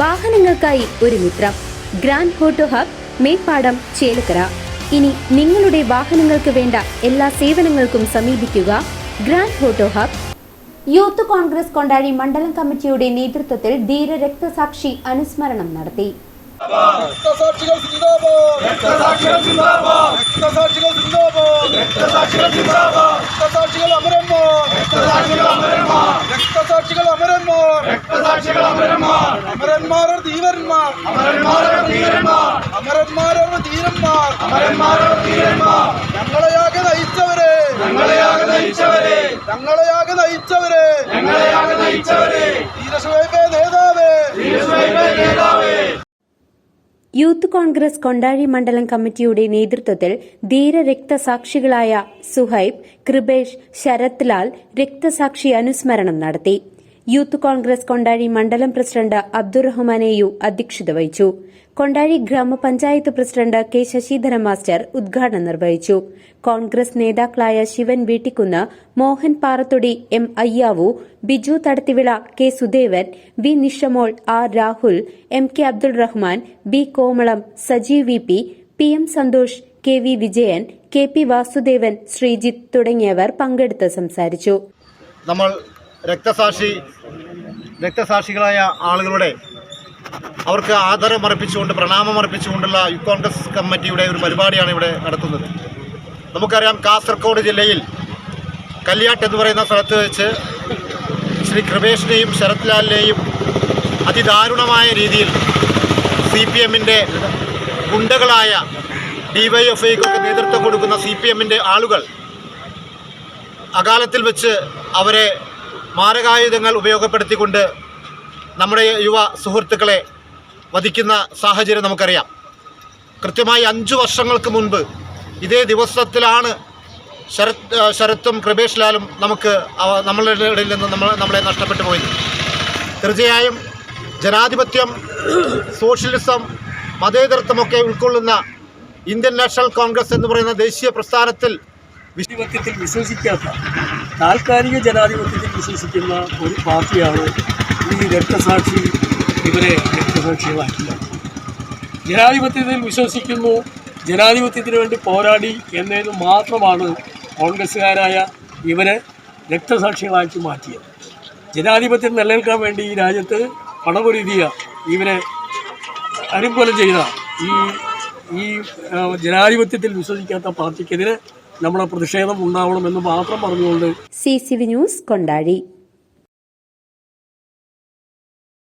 വാഹനങ്ങൾക്കായി ഒരു മിത്രം. Grand photo hub Meppadam Chelakkara. ഇനി നിങ്ങളുടെ വാഹനങ്ങൾക്ക് വേണ്ട എല്ലാ സേവനങ്ങൾക്കും സമീപിക്കുക grand photo hub. Youth Congress Kondazhi മണ്ഡലം കമ്മിറ്റിയുടെ നേതൃത്വത്തിൽ ധീര രക്തസാക്ഷി അനുസ്മരണം നടത്തി. രക്തസാക്ഷികൾ സിന്ദാബാദ്. രക്തസാക്ഷികൾ സിന്ദാബാദ്. രക്തസാക്ഷികൾ സിന്ദാബാദ്. രക്തസാക്ഷികൾ സിന്ദാബാദ്. രക്തസാക്ഷികൾ അമരന്മാർ. രക്തസാക്ഷികൾ അമരന്മാർ. രക്തസാക്ഷികൾ അമരന്മാർ. രക്തസാക്ഷികൾ അമരന്മാർ. ഞങ്ങളെയാകെ നയിച്ചവരെ ഞങ്ങളെയാകെ നയിച്ചവരെ. ഞങ്ങളെയാകെ നയിച്ചവരെ. ഞങ്ങളെയാകെ നയിച്ചവരെ യൂത്ത് കോൺഗ്രസ് കൊണ്ടാഴി മണ്ഡലം കമ്മിറ്റിയുടെ നേതൃത്വത്തിൽ ധീര രക്തസാക്ഷികളായ സുഹൈബ് കൃപേഷ് ശരത്ലാൽ രക്തസാക്ഷി അനുസ്മരണം നടത്തി. യൂത്ത് കോൺഗ്രസ് കൊണ്ടാഴി മണ്ഡലം പ്രസിഡന്റ് അബ്ദുറഹ്മാനെയു അധ്യക്ഷത വഹിച്ചു. കൊണ്ടാഴി ഗ്രാമപഞ്ചായത്ത് പ്രസിഡന്റ് കെ ശശിധരൻ മാസ്റ്റർ ഉദ്ഘാടനം നിർവഹിച്ചു. കോൺഗ്രസ് നേതാക്കളായ Sivan Veettikkunnu Mohan Parathodi M Ayyavu Biju Thadathivila K Sudevan V Nishamol R Rahul M K Abdul Rahman B Komalam Sajeev V P P M Santhosh K V Vijayan K P Vasudevan Sreejith തുടങ്ങിയവർ പങ്കെടുത്ത് സംസാരിച്ചു. നമ്മൾ രക്തസാക്ഷി രക്തസാക്ഷികളായ ആളുകളുടെ അവർക്ക് ആദരം അർപ്പിച്ചുകൊണ്ട് പ്രണാമം അർപ്പിച്ചുകൊണ്ടുള്ള യൂത്ത് കോൺഗ്രസ് കമ്മിറ്റിയുടെ ഒരു പരിപാടിയാണ് ഇവിടെ നടത്തുന്നത് നമുക്കറിയാം കാസർഗോഡ് ജില്ലയിൽ കല്യാട്ട് എന്ന് പറയുന്ന സ്ഥലത്ത് വെച്ച് ശ്രീ കൃപേഷിനെയും ശരത് ലാലിനെയും അതിദാരുണമായ രീതിയിൽ സി പി എമ്മിന്റെ ഗുണ്ടകളായ ഡിവൈഎഫ്ഐക്കൊക്കെ നേതൃത്വം കൊടുക്കുന്ന സി പി എമ്മിന്റെ ആളുകൾ അകാലത്തിൽ വെച്ച് അവരെ മാരകായുധങ്ങൾ ഉപയോഗപ്പെടുത്തിക്കൊണ്ട് നമ്മുടെ യുവ സുഹൃത്തുക്കളെ വധിക്കുന്ന സാഹചര്യം നമുക്കറിയാം. കൃത്യമായി അഞ്ചു വർഷങ്ങൾക്ക് മുൻപ് ഇതേ ദിവസത്തിലാണ് ശരത് ശരത്തും കൃപേഷ് ലാലും നമുക്ക് നമ്മളുടെ ഇടയിൽ നിന്ന് നമ്മൾ നമ്മളെ നഷ്ടപ്പെട്ടു പോയത്. തീർച്ചയായും ജനാധിപത്യം സോഷ്യലിസം മതേതരത്വമൊക്കെ ഉൾക്കൊള്ളുന്ന ഇന്ത്യൻ നാഷണൽ കോൺഗ്രസ് എന്ന് പറയുന്ന ദേശീയ പ്രസ്ഥാനത്തിൽ ജനാധിപത്യത്തിൽ വിശ്വസിക്കാത്ത താൽക്കാലിക ജനാധിപത്യത്തിൽ വിശ്വസിക്കുന്ന ഒരു പാർട്ടിയാണ് ഈ രക്തസാക്ഷി ഇവരെ രക്തസാക്ഷികളാക്കിയത്. ജനാധിപത്യത്തിൽ വിശ്വസിക്കുന്നു ജനാധിപത്യത്തിന് വേണ്ടി പോരാടി എന്നതിന് മാത്രമാണ് കോൺഗ്രസ്സുകാരായ ഇവരെ രക്തസാക്ഷികളാക്കി മാറ്റിയത്. ജനാധിപത്യം നിലനിൽക്കാൻ വേണ്ടി ഈ രാജ്യത്ത് പണപൊരുതിയ ഇവരെ അനുകൂലം ചെയ്ത ഈ ഈ ജനാധിപത്യത്തിൽ വിശ്വസിക്കാത്ത പാർട്ടിക്കെതിരെ നമ്മുടെ പ്രതിഷേധം ഉണ്ടാവണമെന്ന് മാത്രം പറഞ്ഞുകൊണ്ട് C C V news Kondazhi.